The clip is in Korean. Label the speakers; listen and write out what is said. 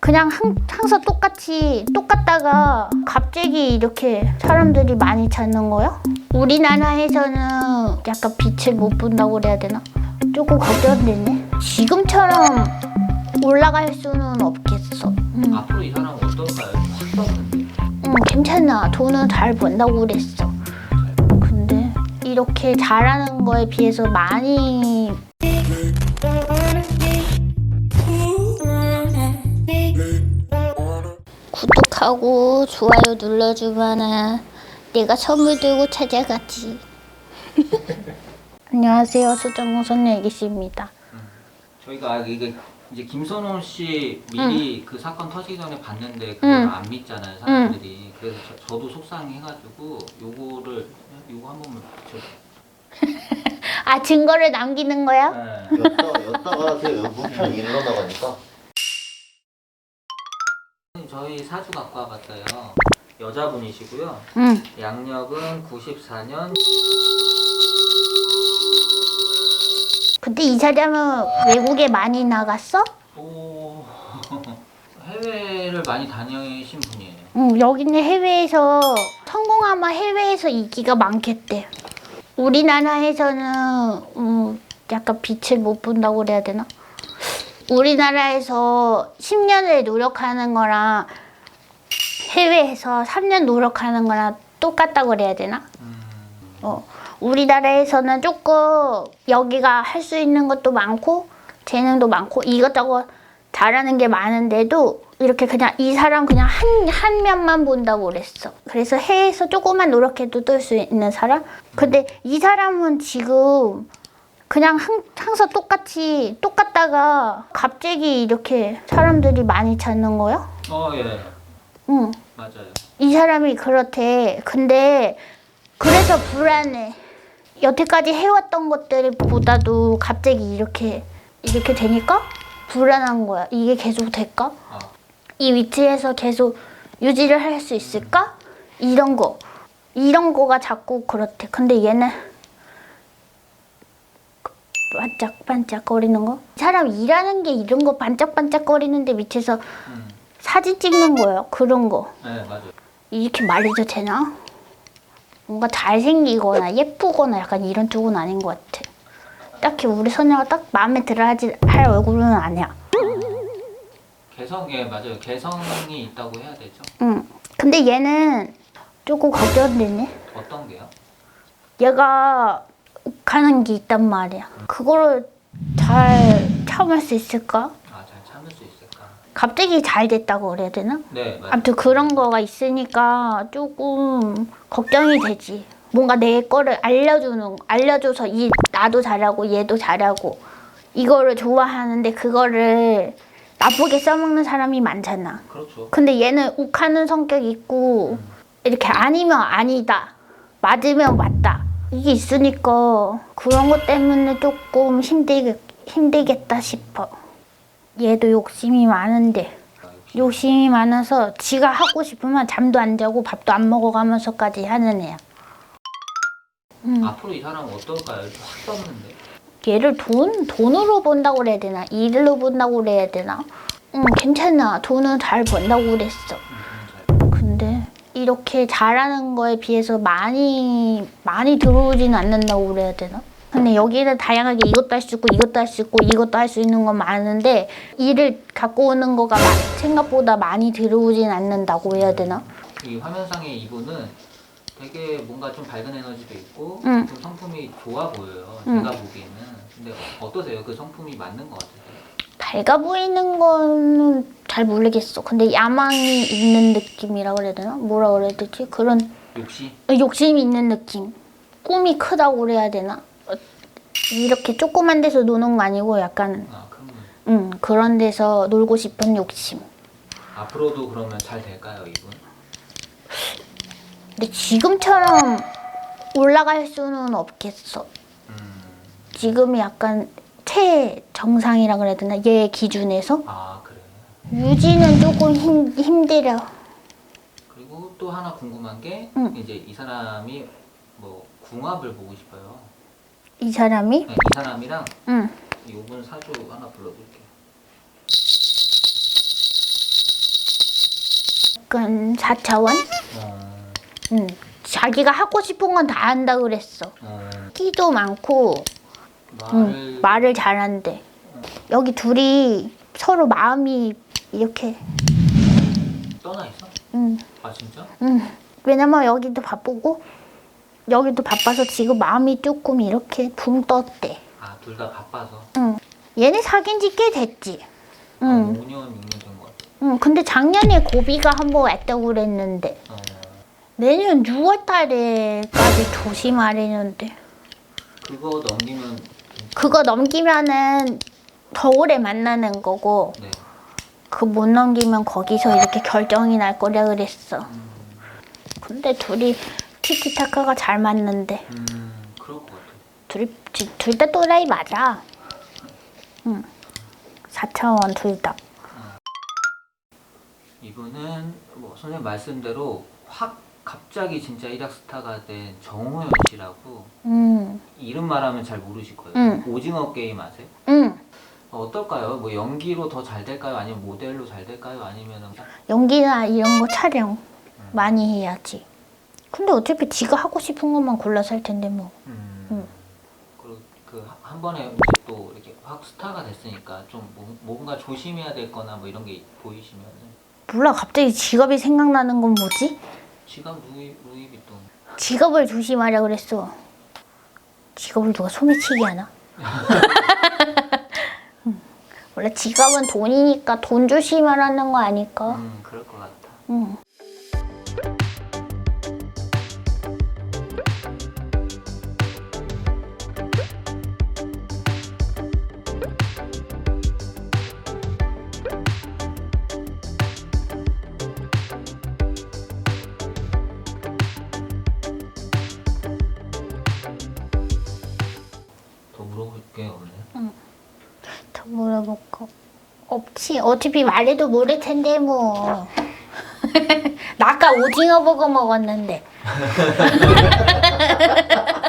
Speaker 1: 그냥 항, 항상 똑같이 똑같다가 갑자기 이렇게 사람들이 많이 찾는 거야? 우리나라에서는 약간 빛을 못 본다고 그래야 되나? 조금 걱정되네. 지금처럼 올라갈 수는 없겠어. 응,
Speaker 2: 앞으로 이 사람은 어떨까요? 확 떴는데.
Speaker 1: 응, 괜찮아. 돈은 잘 번다고 그랬어. 근데 이렇게 잘하는 거에 비해서 많이 구독하고 좋아요 눌러주면은 내가 선물 들고 찾아가지. 안녕하세요. 수정공 선녀 애기씨입니다.
Speaker 2: 저희가 이게 이제 김선호 씨 미리 그 사건 터지기 전에 봤는데 그걸
Speaker 1: 응.
Speaker 2: 안 믿잖아요 사람들이. 그래서 저, 도 속상해가지고 요거를 요거 한 번만 저.
Speaker 1: 아 증거를 남기는 거야?
Speaker 2: 네.
Speaker 3: 였다가 였다가 그 문편 일로 나가니까
Speaker 2: 저희 사주 갖고 와봤어요. 여자분이시고요.
Speaker 1: 응.
Speaker 2: 양력은 94년
Speaker 1: 근데 이 사람은 외국에 많이 나갔어?
Speaker 2: 오 해외를 많이 다니신 분이에요.
Speaker 1: 응, 여기는 해외에서 성공하면 해외에서 인기가 많겠대. 우리나라에서는 음, 약간 빛을 못 본다고 그래야 되나? 우리나라에서 10년을 노력하는 거랑 해외에서 3년 노력하는 거랑 똑같다고 그래야 되나?
Speaker 2: 음,
Speaker 1: 어, 우리나라에서는 조금 여기가 할 수 있는 것도 많고 재능도 많고 이것저것 잘하는 게 많은데도 이렇게 그냥 이 사람 그냥 한, 한 면만 본다고 그랬어. 그래서 해외에서 조금만 노력해도 뜰 수 있는 사람? 근데 이 사람은 지금 그냥 항, 항상 똑같이 똑같다가 갑자기 이렇게 사람들이 많이 찾는 거야?
Speaker 2: 어 예.
Speaker 1: 응.
Speaker 2: 맞아요.
Speaker 1: 이 사람이 그렇대. 근데 그래서 불안해. 여태까지 해왔던 것들보다도 갑자기 이렇게 이렇게 되니까 불안한 거야. 이게 계속 될까?
Speaker 2: 아,
Speaker 1: 이 위치에서 계속 유지를 할 수 있을까? 이런 거. 이런 거가 자꾸 그렇대. 근데 얘는 반짝반짝거리는 거? 이 사람 일하는 게 이런 거 반짝반짝거리는데 밑에서
Speaker 2: 음,
Speaker 1: 사진 찍는 거예요. 그런 거.
Speaker 2: 네 맞아요.
Speaker 1: 이렇게 말해도 되나? 뭔가 잘생기거나 예쁘거나 약간 이런 쪽은 아닌 것 같아. 딱히 우리 소녀가 딱 마음에 들어 하지 할 얼굴은 아니야.
Speaker 2: 개성 예 맞아요. 개성이 있다고 해야 되죠.
Speaker 1: 응. 근데 얘는 조금 걱정되네.
Speaker 2: 어떤 게요?
Speaker 1: 얘가 가는 게 있단 말이야. 그거를 잘 참을 수 있을까?
Speaker 2: 아 잘 참을 수 있을까?
Speaker 1: 갑자기 잘 됐다고 그래야 되나?
Speaker 2: 네 맞아요.
Speaker 1: 아무튼 그런 거가 있으니까 조금 걱정이 되지. 뭔가 내 거를 알려주는, 알려줘서 이 나도 잘하고 얘도 잘하고 이거를 좋아하는데 그거를 나쁘게 써먹는 사람이 많잖아.
Speaker 2: 그렇죠.
Speaker 1: 근데 얘는 욱하는 성격이 있고 이렇게 아니면 아니다, 맞으면 맞다 이게 있으니까 그런 것 때문에 조금 힘들겠, 힘들겠다 싶어. 얘도 욕심이 많은데. 욕심이 많아서 지가 하고 싶으면 잠도 안 자고 밥도 안 먹어가면서까지 하는 애야. 음.
Speaker 2: 앞으로 이 사람은 어떨까요? 확 떴는데.
Speaker 1: 얘를 돈 돈으로 본다고 그래야 되나 일로 본다고 그래야 되나? 응 괜찮아 돈은 잘 번다고 그랬어. 이렇게 잘하는 거에 비해서 많이 많이 들어오진 않는다고 그래야 되나? 근데 여기는 다양하게 이것도 할 수 있고 이것도 할 수 있고 이것도 할 수 있는 건 많은데 일을 갖고 오는 거가 마- 생각보다 많이 들어오진 않는다고 해야 되나?
Speaker 2: 이 화면상의 이분은 되게 뭔가 좀 밝은 에너지도 있고
Speaker 1: 응.
Speaker 2: 좀 성품이 좋아 보여요.
Speaker 1: 응.
Speaker 2: 제가 보기에는. 근데 어떠세요? 그 성품이 맞는 것 같으세요?
Speaker 1: 밝아 보이는 거는 잘 모르겠어. 근데 야망이 있는 느낌이라 그래야 되나? 뭐라 그래야 되지? 그런
Speaker 2: 욕심?
Speaker 1: 욕심이 있는 느낌. 꿈이 크다고 그래야 되나? 어, 이렇게 조그만 데서 노는 거 아니고 약간
Speaker 2: 아, 큰 분.
Speaker 1: 음, 그런 데서 놀고 싶은 욕심.
Speaker 2: 앞으로도 그러면 잘 될까요, 이분?
Speaker 1: 근데 지금처럼 올라갈 수는 없겠어.
Speaker 2: 음.
Speaker 1: 지금이 약간 최정상이라 그래야 되나? 얘 기준에서
Speaker 2: 아, 그래.
Speaker 1: 유지는 조금 힘, 힘들어.
Speaker 2: 그리고 또 하나 궁금한 게
Speaker 1: 응.
Speaker 2: 이제 이 사람이 뭐 궁합을 보고 싶어요.
Speaker 1: 이 사람이?
Speaker 2: 네, 이 사람이랑
Speaker 1: 응.
Speaker 2: 이분 사주 하나 불러볼게요.
Speaker 1: 약간 4차원?
Speaker 2: 어,
Speaker 1: 응. 자기가 하고 싶은 건 다 한다 그랬어.
Speaker 2: 어,
Speaker 1: 끼도 많고 응, 말을 잘한대. 여기 둘이 서로 마음이 이렇게
Speaker 2: 떠나 있어?
Speaker 1: 응,
Speaker 2: 아 진짜?
Speaker 1: 응. 왜냐면 여기도 바쁘고 여기도 바빠서 지금 마음이 조금 이렇게 붕 떴대.
Speaker 2: 아 둘 다 바빠서
Speaker 1: 응. 얘네 사귄 지 꽤 됐지. 응.
Speaker 2: 한 5년 6년 된 것 같아.
Speaker 1: 응. 근데 작년에 고비가 한 번 왔다고 그랬는데
Speaker 2: 어,
Speaker 1: 내년 6월 달에까지 조심하려는데
Speaker 2: 그거 넘기면
Speaker 1: 그거 넘기면은 더 오래 만나는 거고
Speaker 2: 네.
Speaker 1: 그 못 넘기면 거기서 이렇게 결정이 날 거라 그랬어.
Speaker 2: 음,
Speaker 1: 근데 둘이 티키타카가 잘 맞는데
Speaker 2: 음 그럴 것 같아.
Speaker 1: 둘이 둘 다 또라이 맞아. 응. 4차원 둘 다.
Speaker 2: 이분은 뭐 선생님 말씀대로 확 갑자기 진짜 일약 스타가 된 정호연 씨라고
Speaker 1: 응.
Speaker 2: 이름 말하면 잘 모르실 거예요.
Speaker 1: 응.
Speaker 2: 오징어 게임 아세요?
Speaker 1: 응.
Speaker 2: 어, 어떨까요? 뭐 연기로 더 잘 될까요? 아니면 모델로 잘 될까요? 아니면은
Speaker 1: 연기나 이런 거 촬영 많이 해야지. 근데 어차피 지가 하고 싶은 것만 골라서 할 텐데 뭐.
Speaker 2: 음,
Speaker 1: 응.
Speaker 2: 그리고 그 한 번에 이제 또 이렇게 확 스타가 됐으니까 좀 뭐- 뭔가 조심해야 될 거나 뭐 이런 게 보이시면은
Speaker 1: 몰라 갑자기 직업이 생각나는 건 뭐지?
Speaker 2: 지갑 루이 루이비통
Speaker 1: 직업을 조심하라 그랬어. 직업을 누가 소매치기 하나? 응. 원래 직업은 돈이니까 돈 조심하라는 거 아닐까?
Speaker 2: 음 그럴 것 같아.
Speaker 1: 응.
Speaker 2: 게 없네.
Speaker 1: 더 물어볼 거 없지. 어차피 말해도 모를 텐데 뭐. 나 아까 오징어 버거 먹었는데.